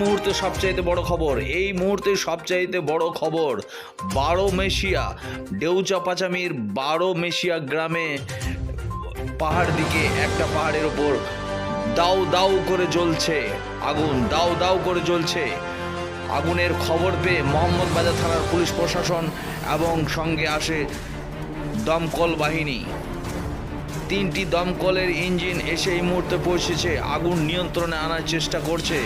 মুহূর্তে সবচাইতে বড় খবর, এই মুহূর্তে সবচাইতে বড় খবর, বারো মেশিয়া, ডেউচা পাচামির বারো মেশিয়া গ্রামে পাহাড় দিকে, একটা পাহাড়ের ওপর দাউ দাউ করে জ্বলছে আগুন, দাউ দাউ করে জ্বলছে। আগুনের খবর পেয়ে মোহাম্মদ বাজার থানার পুলিশ প্রশাসন এবং সঙ্গে আসে দমকল বাহিনী। তিনটি দমকলের ইঞ্জিন এসে এই মুহূর্তে পৌঁছেছে। আগুন নিয়ন্ত্রণে আনার চেষ্টা করছে।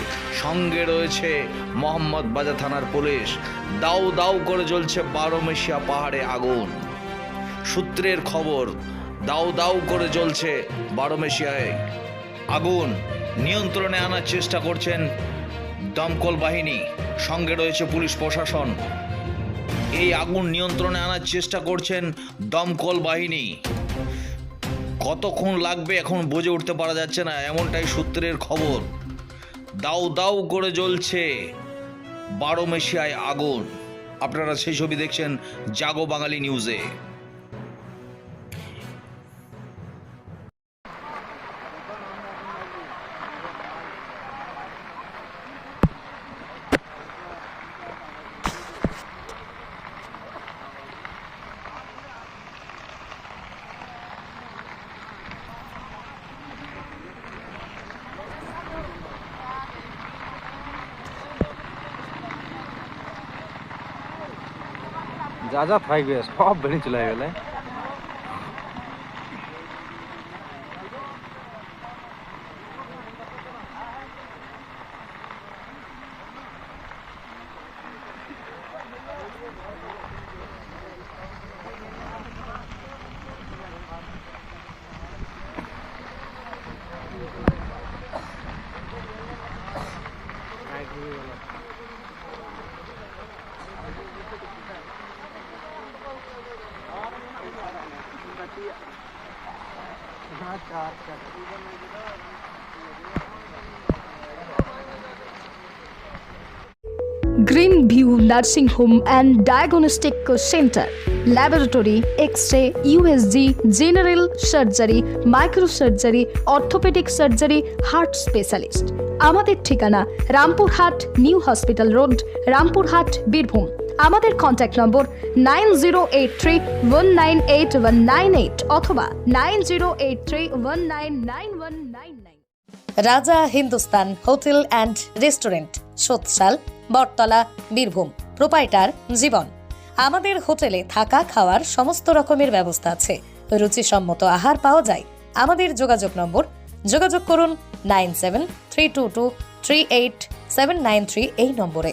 সঙ্গে রয়েছে মোহাম্মদ বাজার থানার পুলিশ। দাউ দাউ করে জ্বলছে বারোমেশিয়া পাহাড়ে আগুন। সূত্রের খবর, দাউ দাউ করে জ্বলছে বারোমেশিয়ায় আগুন। নিয়ন্ত্রণে আনার চেষ্টা করছেন দমকল বাহিনী। সঙ্গে রয়েছে পুলিশ প্রশাসন। এই আগুন নিয়ন্ত্রণে আনার চেষ্টা করছেন দমকল বাহিনী। কতক্ষণ লাগবে এখন বুঝে উঠতে পারা যাচ্ছে না, এমনটাই সূত্রের খবর। দাউ দাউ করে জ্বলছে বারো মেশিয়ায় আগুন। আপনারা সেই ছবি দেখছেন জাগো বাঙালি নিউজে। ज़्यादा फ्राई गया सब बड़ी चला गया Thank you. Green View Nursing Home and Diagnostic Center, Laboratory, X-ray, USG, General Surgery, Microsurgery, Orthopedic Surgery, Heart Specialist. আমাদের ঠিকানা Rampurhat new hospital road Rampurhat Birbhum আমাদের contact number nine zero eight three one nine eight one nine eight অথবা nine zero eight three one nine nine one nine nine Raja Hindustan hotel and restaurant সোৎসাল Battala, Birbhum, proprietor, Jiban. আমাদের হোটেলে থাকা খাওয়ার সমস্ত রকমের ব্যবস্থা আছে। রুচিসম্মত আহার পাওয়া যায়। আমাদের যোগাযোগ নম্বর, যোগাযোগ করুন nine seven three two two three eight seven nine three এই নম্বরে।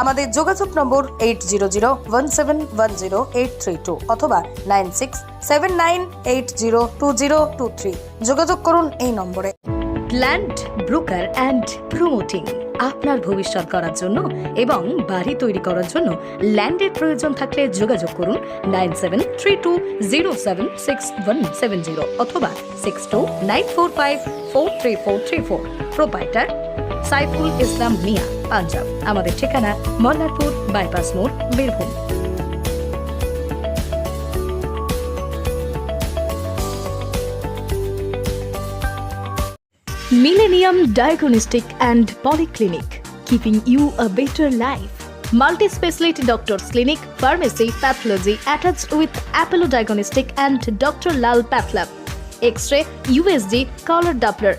আমাদের যোগাযোগ number eight zero zero one seven one zero eight three two অথবা nine six seven nine eight zero two zero two three. যোগাযোগ করুন এই নম্বরে। Land broker and promoting আপনার ভবিষ্যৎ করার জন্য এবং বাড়ি তৈরি করার জন্য ল্যান্ডের প্রয়োজন থাকলে যোগাযোগ করুন nine seven three two zero seven six one seven zero অথবা six two nine four five four three four three four. Proprietor Saiful Islam Mia Punjab আমাদের ঠিকানা মল্লারপুর বাইপাস মোড় Birbhum Millennium Diagnostic and Polyclinic, keeping you a better life. Multi-speciality doctors clinic, pharmacy, pathology attached with Apollo Diagnostic and Dr. Lal Pathlab. X-ray, USG, color Doppler,